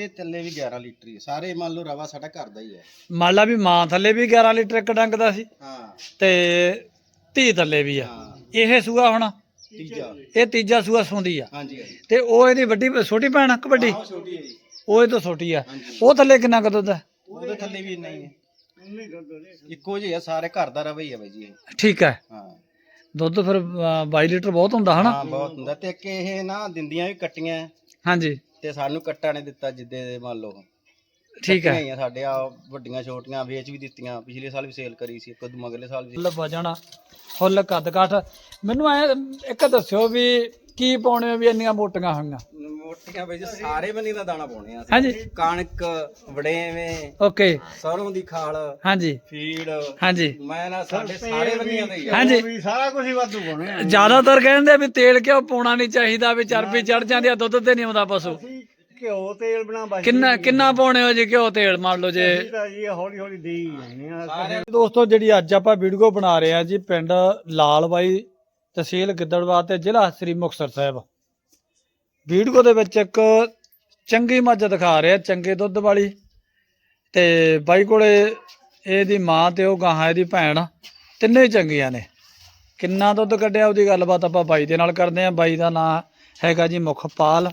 ਇਹਦੇ ਥੱਲੇ ਵੀ 11 ਲੀਟਰ ਹੀ ਹੈ ਸਾਰੇ ਮੰਨ ਲਓ ਰਵਾ ਸਾਡਾ ਘਰ ਦਾ ਹੀ ਹੈ ਮੰਨ ਲਾ ਵੀ ਮਾਂ ਥੱਲੇ ਵੀ 11 ਲੀਟਰ ਇੱਕ ਡੰਗ ਦਾ ਸੀ ਹਾਂ। ਤੇ ਧੀ ਥੱਲੇ ਵੀ ਆ। ਹਾਂ। ਇਹ ਸੂਆ ਹੁਣ? ਤੀਜਾ। ਇਹ ਤੀਜਾ ਸੂਆ ਸੁੰਦੀ ਆ। ਹਾਂਜੀ ਹਾਂਜੀ। ਤੇ ਉਹ ਇਹਦੀ ਵੱਡੀ ਛੋਟੀ ਭੈਣ ਆ ਕਿ ਵੱਡੀ? ਆਹ ਛੋਟੀ ਹੈ ਜੀ। ਉਹ ਇਹ ਤੋਂ ਛੋਟੀ ਆ। ਹਾਂਜੀ। ਉਹ ਥੱਲੇ ਕਿੰਨਾ ਕੁ ਦੁੱਧ ਹੈ ਉਹਦੇ ਥੱਲੇ ਵੀ ਇੰਨਾ ਹੀ ਹੈ ਇੱਕੋ ਜਿਹਾ ਸਾਰੇ ਘਰ ਦਾ ਰਵਾ ਹੀ ਹੈ ਬਾਈ ਜੀ ਇਹ। ਠੀਕ ਹੈ ਹਾਂ। ਦੁੱਧ ਫਿਰ ਅ, 22 ਲੀਟਰ ਬਹੁਤ ਹੁੰਦਾ ਹਨਾ? ਹਾਂ ਬਹੁਤ ਹੁੰਦਾ। ਤੇ ਇੱਕ ਇਹ ਨਾ ਦਿੰਦੀਆਂ ਵੀ ਕੱਟੀਆਂ। ਹਾਂਜੀ। ਤੇ ਸਾਨੂੰ ਕੱਟਾ ਨੇ ਦਿੱਤਾ ਜਿੱਦੇ ਦੇ ਮੰਨ ਲਓ ਠੀਕ ਹੈ। ਕੱਟੀਆਂ ਹੀ ਆ ਸਾਡੇ ਆ ਵੱਡੀਆਂ ਛੋਟੀਆਂ ਵੇਚ ਵੀ ਦਿੱਤੀਆਂ ਪਿਛਲੇ ਸਾਲ ਵੀ ਸੇਲ ਕਰੀ ਸੀ ਇੱਕ ਅਗਲੇ ਸਾਲ ਵੀ। ਫੁੱਲ ਵਜਣ ਫੁੱਲ ਕੱਦ ਕਾਠ ਮੈਨੂੰ ਐ ਇੱਕ ਦੱਸਿਓ ਵੀ ਕੀ ਪਾਉਣੇ ਵੀ ਇੰਨੀਆਂ ਮੋਟੀਆਂ ਹੋਈਆਂ? ਬਈ ਜੀ ਸਾਰੇ ਬੰਨੀ ਦਾ ਦਾਣਾ ਪਾਉਣੇ ਆ ਅਸੀਂ। ਹਾਂਜੀ। ਕਣਕ ਵੜੇਵੇਂ ਓਕੇ। ਸਰੋਂ ਦੀ ਖਾਲ ਹਾਂਜੀ। ਫੀਡ ਹਾਂਜੀ। ਮੈਂ ਨਾ ਸਾਡੇ ਸਾਰੇ ਬੰਨੀਆਂ ਦਾ ਹੀ ਆ। ਹਾਂਜੀ। ਸਾਰਾ ਕੁਝ ਹੀ ਵਾਧੂ ਪਾਉਣੇ ਜ਼ਿਆਦਾਤਰ ਕਹਿੰਦੇ ਵੀ ਤੇਲ ਕਿਉਂ ਪਾਉਣਾ ਨਹੀਂ ਚਾਹੀਦਾ ਵੀ ਚਰਬੀ ਚੜ ਜਾਂਦੀ ਆ ਦੁੱਧ ਤੇ ਨਹੀਂ ਆਉਂਦਾ ਪਸ਼ੂ। ਅਸੀਂ ਘਿਓ ਤੇਲ ਬਣਾ ਬਸ ਕਿੰਨਾ ਕਿੰਨਾ ਪਾਉਣੇ ਹੋ ਜੀ ਘਿਓ ਤੇਲ ਮੰਨ ਲਓ ਜੇ। ਤਾਂ ਜੀ ਹੌਲੀ ਹੌਲੀ ਦੇ ਹੀ ਜਾਂਦੇ ਆ। ਸਾਰਿਆਂ ਦੋਸਤੋ ਜਿਹੜੀ ਅੱਜ ਆਪਾਂ ਵੀਡੀਓ ਬਣਾ ਰਹੇ ਆ ਜੀ ਪਿੰਡ ਲਾਲਬਾਈ ਤਹਿਸੀਲ ਗਿੱਦੜਬਾਹ ਤੇ ਜ਼ਿਲ੍ਹਾ ਸ੍ਰੀ ਮੁਕਤਸਰ ਸਾਹਿਬ। ਵੀਡੀਓ ਦੇ ਵਿੱਚ ਇੱਕ ਚੰਗੀ ਮੱਝ ਦਿਖਾ ਰਿਹਾ, ਚੰਗੇ ਦੁੱਧ ਵਾਲੀ। ਤੇ ਬਾਈ ਕੋਲੇ ਇਹਦੀ ਮਾਂ ਤੇ ਉਹ ਗਾਹਾਂ ਇਹਦੀ ਭੈਣ, ਤਿੰਨੇ ਚੰਗੀਆਂ ਨੇ। ਕਿੰਨਾ ਦੁੱਧ ਕੱਢਿਆ ਉਹਦੀ ਗੱਲਬਾਤ ਆਪਾਂ ਬਾਈ ਦੇ ਨਾਲ ਕਰਦੇ ਆ ਬਾਈ ਦਾ ਨਾਂ ਹੈਗਾ ਜੀ ਮੁਖਪਾਲ।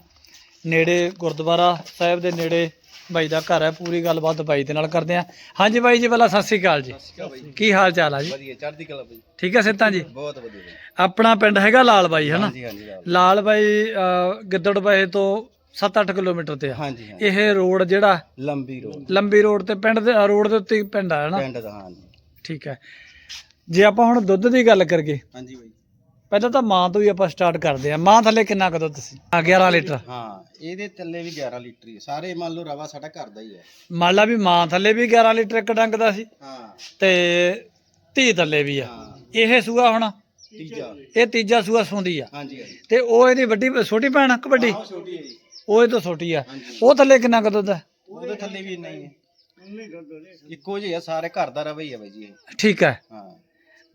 ਨੇੜੇ ਗੁਰਦੁਆਰਾ ਸਾਹਿਬ ਦੇ ਨੇੜੇ ਬਾਈ ਦਾ ਘਰ ਹੈ ਪੂਰੀ ਗੱਲਬਾਤ ਬਾਈ ਦੇ ਨਾਲ ਕਰਦੇ ਆ ਹਾਂਜੀ ਬਾਈ ਜੀ ਪਹਿਲਾਂ ਸਤਿ ਸ੍ਰੀ ਅਕਾਲ ਜੀ। ਬਾਈ। ਕੀ ਹਾਲ ਚਾਲ ਆ ਜੀ? ਵਧੀਆ ਚੜ੍ਹਦੀ ਕਲਾ ਬਈ। ਠੀਕ ਹੈ ਸਿੱਧਾ ਜੀ? ਬਹੁਤ ਵਧੀਆ ਬਈ। ਆਪਣਾ ਪਿੰਡ ਹੈਗਾ ਲਾਲ ਬਾਈ ਹਨਾ? ਹਾਂਜੀ। ਲਾਲ ਬਾਈ। ਅਹ, ਗਿੱਦੜਬਾਹੇ ਤੋਂ 7-8 ਕਿਲੋਮੀਟਰ ਤੇ ਆ। ਹਾਂਜੀ ਇਹ ਰੋਡ ਜਿਹੜਾ? ਲੰਬੀ ਰੋਡ। ਲੰਬੀ ਰੋਡ ਤੇ ਪਿੰਡ ਦੇ ਰੋਡ ਦੇ ਉੱਤੇ ਪਿੰਡ ਆ ਹਨਾ? ਪਿੰਡ ਦਾ ਹਾਂਜੀ। ਠੀਕ ਹੈ। ਜੇ ਆਪਾਂ ਹੁਣ ਦੁੱਧ ਦੀ ਗੱਲ ਕਰੀਏ ਹਾਂਜੀ ਬਾਈ। ਪਹਿਲਾਂ ਤਾਂ ਮਾਂ ਤੋਂ ਹੀ ਆਪਾਂ ਸਟਾਰਟ ਕਰਦੇ ਆ ਮਾਂ ਥੱਲੇ ਕਿੰਨਾ ਕੁ ਦੁੱਧ ਸੀ? ਆ 11 ਲੀਟਰ। ਹਾਂ ਇਹਦੇ ਥੱਲੇ ਵੀ 11 ਲੀਟਰ ਹੀ ਹੈ। ਸਾਰੇ ਮੰਨ ਲਓ ਰਵਾ ਸਾਡਾ ਘਰ ਦਾ ਹੀ ਹੈ। ਮੰਨ ਲਾ ਵੀ ਮਾਂ ਥੱਲੇ ਵੀ 11 ਲੀਟਰ ਇੱਕ ਡੰਗ ਦਾ ਸੀ ਹਾਂ। ਤੇ ਧੀ ਥੱਲੇ ਵੀ ਆ। ਹਾਂ। ਇਹ ਸੂਆ ਹੁਣ? ਤੀਜਾ। ਇਹ ਤੀਜਾ ਸੂਆ ਸੁੰਦੀ ਆ। ਹਾਂਜੀ ਹਾਂਜੀ। ਤੇ ਉਹ ਇਹਦੀ ਵੱਡੀ ਛੋਟੀ ਭੈਣ ਆ ਕਿ ਵੱਡੀ ਆਹ ਛੋਟੀ ਹੈ ਜੀ। ਉਹ ਇਹ ਤੋਂ ਛੋਟੀ ਆ। ਹਾਂਜੀ। ਉਹ ਥੱਲੇ ਕਿੰਨਾ ਕੁ ਦੁੱਧ ਹੈ ਉਹਦੇ ਥੱਲੇ ਵੀ ਇੰਨਾ ਹੀ ਹੈ। ਇੱਕੋ ਜਿਹਾ ਸਾਰੇ ਘਰ ਦਾ ਰਵਾ ਹੀ ਹੈ ਬਾਈ ਜੀ ਇਹ। ਠੀਕ ਹੈ। ਹਾਂ।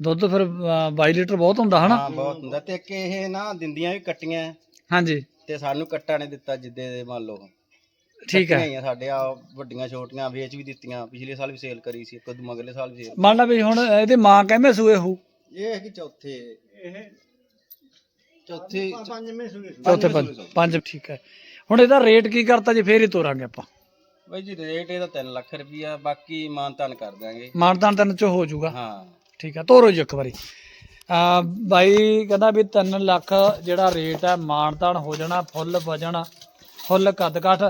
ਦੁੱਧ ਫਿਰ ਅ, 22 ਲੀਟਰ ਬਹੁਤ ਹੁੰਦਾ ਹਨਾ? ਹਾਂ ਬਹੁਤ ਹੁੰਦਾ। ਤੇ ਇੱਕ ਇਹ ਨਾ ਦਿੰਦੀਆਂ ਵੀ ਕੱਟੀਆਂ। ਹਾਂਜੀ। ਤੇ ਸਾਨੂੰ ਕੱਟਾ ਨੇ ਦਿੱਤਾ ਜਿੱਦੇ ਦੇ ਮੰਨ ਲਓ। ਠੀਕ ਕੱਟੀਆਂ ਹੈ ਹੀ ਆ ਸਾਡੇ ਆ ਵੱਡੀਆਂ ਛੋਟੀਆਂ ਵੇਚ ਵੀ ਦਿੱਤੀਆਂ। ਪਿਛਲੇ ਸਾਲ ਵੀ ਸੇਲ ਕਰੀ ਸੀ ਇੱਕ ਦੋ ਅਗਲੇ ਸਾਲ ਵੀ ਸੇਲ ਮੰਨ ਲਾ ਵੀ ਹੁਣ ਇਹਦੀ ਮਾਂ ਕਹਿੰਦੇ ਸੂਏ ਹੋ ਇਹ ਹੈ ਕਿ ਚੌਥੇ? ਇਹ ਚੌਥੇ ਪੰਜਵੇਂ ਸੂਏ ਚੌਥੇ ਪੰਜ ਪੰਜ ਠੀਕ ਹੈ। ਹੁਣ ਇਹਦਾ ਰੇਟ ਕੀ ਕਰਤਾ ਜੀ ਫੇਰ ਹੀ ਤੋਰਾਂਗੇ ਆਪਾਂ। ਬਾਈ ਜੀ ਰੇਟ ਇਹਦਾ 3 ਲੱਖ ਰੁਪਈਆ ਬਾਕੀ ਮਾਨਤਾਨ ਕਰ ਦਾਂਗੇ ਮਾਨਦਾਨ ਤਿੰਨ ਚ ਹੋ ਜਾਊਗਾ। ਹਾਂ। ਠੀਕ ਹੈ ਤੋਰੋ ਜੀ ਇੱਕ ਵਾਰੀ। ਆ ਬਾਈ ਕਹਿੰਦਾ ਵੀ 3 ਲੱਖ ਜਿਹੜਾ ਰੇਟ ਹੈ ਮਾਨਦਾਨ ਹੋ ਜਾਣਾ ਫੁੱਲ ਵਜਣ ਫੁੱਲ ਕੱਦ ਕਾਠ।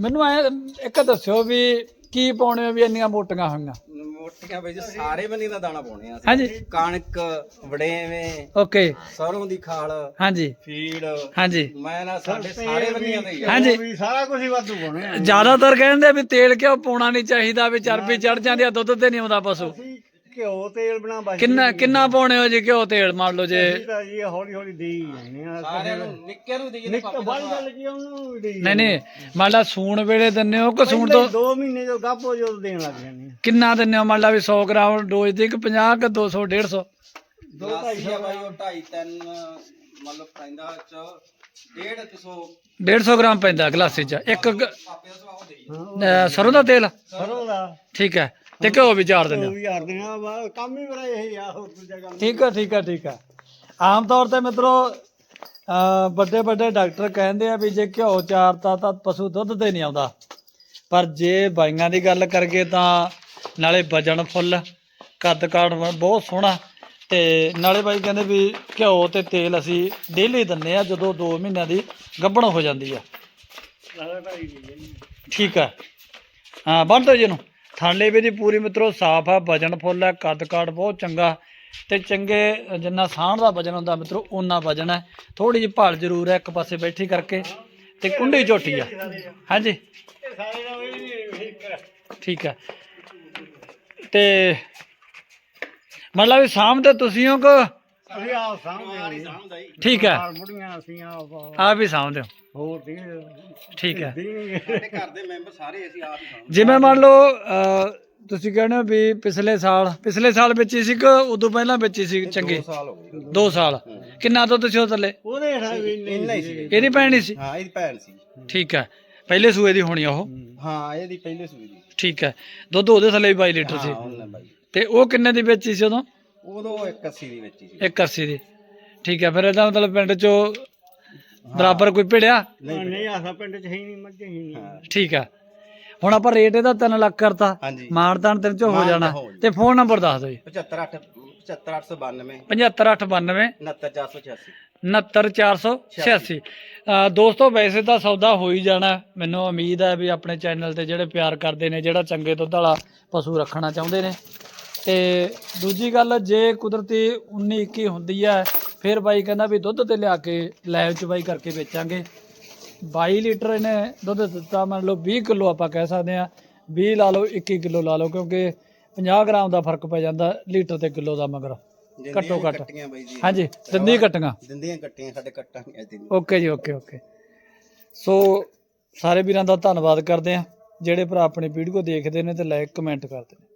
ਮੈਨੂੰ ਐ ਇੱਕ ਦੱਸਿਓ ਵੀ ਕੀ ਪਾਉਣੇ ਹੋ ਵੀ ਇੰਨੀਆਂ ਮੋਟੀਆਂ ਹੋਈਆਂ? ਮੋਟੀਆਂ ਬਾਈ ਜੀ ਸਾਰੇ ਬੰਨੀ ਦਾ ਦਾਣਾ ਪਾਉਣੇ ਆ। ਹਾਂਜੀ। ਕਣਕ ਵੜੇਵੇਂ ਓਕੇ। ਸਰੋਂ ਦੀ ਖਾਲ ਹਾਂਜੀ। ਫੀਡ ਹਾਂਜੀ। ਮੈਂ ਨਾ ਸਾਡੇ ਸਾਰੇ ਬੰਨੀਆਂ ਦਾ ਆ। ਹਾਂਜੀ। ਵੀ ਸਾਰਾ ਕੁਝ ਹੀ ਵਾਧੂ ਪਾਉਣੇ ਆ। ਜ਼ਿਆਦਾਤਰ ਕਹਿੰਦੇ ਵੀ ਤੇਲ ਕਿਉਂ ਪਾਉਣਾ ਨਹੀਂ ਚਾਹੀਦਾ ਵੀ ਚਰਬੀ ਚੜ ਜਾਂਦੀ ਆ ਦੁੱਧ ਤੇ ਨਹੀਂ ਆਉਂਦਾ ਪਸ਼ੂ। ਘਿਓ ਤੇਲ ਬਣਾ ਬਸ ਕਿੰਨਾ ਕਿੰਨਾ ਪਾਉਣੇ ਹੋ ਜੀ ਘਿਓ ਤੇਲ ਮੰਨ ਲਓ ਜੇ? ਤਾਂ ਜੀ ਹੌਲੀ ਹੌਲੀ ਦੇ ਹੀ ਜਾਂਦੇ ਆ ਸਾਰਿਆਂ ਨੂੰ ਨਿੱਕਿਆਂ ਨੂੰ ਦੇਈਏ ਨਿੱਕ ਬੜੀ ਗੱਲ ਕੀ ਆ, ਉਹਨੂੰ ਵੀ ਦੇ ਹੀ ਨਹੀਂ ਨਹੀਂ ਮੰਨ ਲਾ ਸੂਣ ਵੇਲੇ ਦਿੰਨੇ ਹੋ ਕਿ ਸੂਣ ਤੋਂ ਦੋ? ਮਹੀਨੇ ਜੋ ਗੱਪੋ ਜੋ ਦੇਣ ਲੱਗ ਜਾਂਦੇ ਆ ਕਿੰਨਾ ਦਿੰਨੇ ਹੋ? ਮੰਨ ਲਾ ਵੀ 100 ਗ੍ਰਾਮ ਡੋਜ਼ ਦੀ ਕਿ 50 ਕਿ 200 150 ਦੋ ਢਾਈ ਆ ਬਾਈ ਉਹ ਢਾਈ ਤਿੰਨ ਮਤਲਬ ਪੈਂਦਾ ਚ 150 150 ਗ੍ਰਾਮ ਪੈਂਦਾ ਗਲਾਸੀ ਚ ਇੱਕ ਗ- ਹਾਂ ਅਹ ਸਰੋਂ ਦਾ ਤੇਲ? ਸਰੋਂ ਦਾ। ਠੀਕ ਹੈ। ਤੇ ਘਿਓ ਵੀ ਚਾਰ ਦਿੰਦੇ ਉਹ ਹੋ ਵੀ ਹਰ ਦਿਨ ਆ ਕੰਮ ਹੀ ਬੜਾ ਇਹ ਆ ਹੋਰ ਦੂਜਾ ਕੰਮ ਠੀਕ ਹੈ ਠੀਕ ਹੈ ਠੀਕ ਹੈ ਆਮ ਤੌਰ ਤੇ ਮਿੱਤਰੋ ਵੱਡੇ ਵੱਡੇ ਡਾਕਟਰ ਕਹਿੰਦੇ ਆ ਵੀ ਜੇ ਘਿਓ ਚਾਰਤਾ ਤਾਂ ਪਸ਼ੂ ਦੁੱਧ ਤੇ ਨਹੀਂ ਆਉਂਦਾ। ਪਰ ਜੇ ਬਾਈਆਂ ਦੀ ਗੱਲ ਕਰਗੇ ਤਾਂ ਨਾਲੇ ਵਜਨ ਫੁੱਲ ਕੱਦ ਕਾਠ ਬਹੁਤ ਸੋਹਣਾ। ਤੇ ਨਾਲੇ ਬਾਈ ਕਹਿੰਦੇ ਵੀ ਘਿਓ ਤੇ ਤੇਲ ਅਸੀਂ ਡੇਲੀ ਦਿੰਨੇ ਆ ਜਦੋਂ 2 ਮਹੀਨਿਆਂ ਦੀ ਗੱਭਣ ਹੋ ਜਾਂਦੀ ਆ। ਠੀਕ ਹੈ ਹਾਂ ਬੰਦ ਦੋ ਜੀ ਨੂੰ ਥਾਂਲੇ ਵੀ ਦੀ ਪੂਰੀ ਮਿੱਤਰੋ, ਸਾਫ਼ ਆ, ਵਜਨ ਫੁੱਲ ਹੈ ਕੱਦ ਕਾਠ ਬਹੁਤ ਚੰਗਾ। ਤੇ ਚੰਗੇ ਜਿੰਨਾ ਸਾਂਢ ਦਾ ਵਜਨ ਹੁੰਦਾ ਮਿੱਤਰੋ, ਓਨਾ ਵਜਨ ਹੈ ਥੋੜੀ ਜਿਹੀ ਭਾਲ ਜ਼ਰੂਰ ਹੈ ਇੱਕ ਪਾਸੇ ਬੈਠੀ ਕਰਕੇ। ਤੇ ਕੁੰਡੀ ਝੋਟੀ ਆ। ਹਾਂਜੀ? ਇਹ ਸਾਰੇ ਦਾ ਵੀ ਠੀਕ ਹੈ ਤੇ ਮਤਲਬ ਵੀ ਸ਼ਾਮ ਤੇ ਤੁਸੀਂ ਹੋ ਕਿ ਅਸੀਂ ਆਪ ਸਾਹਮਣੇ ਸਾਹਮਣੇ ਹੀ ਠੀਕ ਹੈ। ਅਸੀਂ ਆਪ ਆਪ ਹੀ ਸਾਂਭਦੇ ਹੋ। ਹੋਰ ਦੀ ਠੀਕ ਹੈ। ਦੀ ਸਾਡੇ ਘਰ ਦੇ ਮੈਂਬਰ ਸਾਰੇ ਅਸੀਂ ਆਪ ਹੀ ਸਾਂਭਦੇ ਜਿਵੇਂ ਮੰਨ ਲਓ ਅਹ, ਤੁਸੀਂ ਕਹਿੰਦੇ ਹੋ ਵੀ ਪਿਛਲੇ ਸਾਲ ਪਿਛਲੇ ਸਾਲ ਵਿੱਚ ਹੀ ਸੀ ਕਿ ਉਦੋਂ ਪਹਿਲਾਂ ਵਿੱਚ ਹੀ ਸੀ ਚੰਗੇ? ਦੋ ਸਾਲ ਹੋ ਗਏ। 2 ਸਾਲ। ਕਿੰਨਾ ਦੁੱਧ ਸੀ ਉਹ ਥੱਲੇ? ਉਹਦੇ ਹੇਠਾਂ ਵੀ ਇੰਨਾ ਹੀ ਸੀ। ਇਹਦੀ ਹੀ ਸੀ? ਹਾਂ ਇਹਦੀ ਭੈਣ ਸੀ। ਠੀਕ ਹੈ। ਪਹਿਲੇ ਸੂਏ ਦੀ ਹੋਣੀ ਆ ਉਹ? ਹਾਂ। ਇਹਦੀ ਪਹਿਲੇ ਸੂਈ ਦੀ ਠੀਕ ਹੈ। ਦੁੱਧ ਉਹਦੇ ਥੱਲੇ ਵੀ 22 ਲੀਟਰ ਸੀ। ਹਾਂ ਉਹਨੇ ਬਾਈ। ਤੇ ਉਹ ਕਿੰਨੇ ਦੀ ਵੇਚੀ ਸੀ ਉਦੋਂ? ਉਦੋਂ 81 ਦੀ ਵਿੱਚ ਸੀ। 180 ਦੀ। ਠੀਕ ਹੈ ਫਿਰ ਇਹਦਾ ਮਤਲਬ ਪਿੰਡ ਚੋਂ ਬਰਾਬਰ ਕੋਈ ਭਿੜਿਆ? ਨਹੀਂ ਨਹੀਂ ਆਸਾ ਪਿੰਡ ਚ ਹੈ ਹੀ ਨਹੀਂ ਮੱਝੇ ਹੀ ਨਹੀਂ। ਠੀਕ ਹੈ। ਹੁਣ ਆਪਾਂ ਰੇਟ ਇਹਦਾ 3 ਲੱਖ ਕਰਤਾ। ਹਾਂਜੀ। ਮਾਨਤਾਨ ਤੇਰੇ ਚੋਂ ਹੋ ਜਾਣਾ। ਤਾਂ ਫੋਨ ਨੰਬਰ ਦੱਸ ਦਿਓ ਜੀ। 75892 75892 75892 69486 69486 ਅ, ਦੋਸਤੋ ਵੈਸੇ ਤਾਂ ਸੌਦਾ ਹੋ ਹੀ ਜਾਣਾ। ਮੈਨੂੰ ਉਮੀਦ ਹੈ ਵੀ ਆਪਣੇ ਚੈਨਲ ਤੇ ਜਿਹੜੇ ਪਿਆਰ ਕਰਦੇ ਨੇ ਜਿਹੜਾ ਚੰਗੇ ਦੁੱਧ ਵਾਲਾ ਪਸ਼ੂ ਰੱਖਣਾ ਚਾਹੁੰਦੇ ਨੇ ਤੇ ਦੂਜੀ ਗੱਲ ਜੇ ਕੁਦਰਤੀ 19 21 ਹੁੰਦੀ ਹੈ ਫਿਰ ਬਾਈ ਕਹਿੰਦਾ ਵੀ ਦੁੱਧ ਤੇ ਲਿਆ ਕੇ ਲੈਬ ਚ ਬਾਈ ਕਰਕੇ ਵੇਚਾਂਗੇ। 22 ਲੀਟਰ ਇਹਨੇ ਦੁੱਧ ਦਿੱਤਾ ਮੰਨ ਲਓ 20 ਕਿਲੋ ਆਪਾਂ ਕਹਿ ਸਕਦੇ ਆ 20 ਲਾ ਲਓ 21 ਕਿਲੋ ਲਾ ਲਓ ਕਿਉਂਕਿ 50 ਗ੍ਰਾਮ ਦਾ ਫ਼ਰਕ ਪੈ ਜਾਂਦਾ ਲੀਟਰ ਤੇ ਕਿਲੋ ਦਾ ਮਗਰ। ਦਿੰਦੀਆਂ ਘੱਟੋ ਘੱਟ। ਹਾਂਜੀ ਦੰਦੀ ਕੱਟੀਆਂ। ਦਿੰਦੀਆਂ ਕੱਟੀਆਂ ਸਾਡੇ ਕੱਟਾਂਗੇ ਓਕੇ ਜੀ ਓਕੇ ਓਕੇ। ਸੋ ਸਾਰੇ ਵੀਰਾਂ ਦਾ ਧੰਨਵਾਦ ਕਰਦੇ ਆ ਜਿਹੜੇ ਭਰਾ ਆਪਣੀ ਵੀਡੀਓ ਦੇਖਦੇ ਨੇ ਤੇ ਲਾਈਕ ਕਮੈਂਟ ਕਰਦੇ ਨੇ।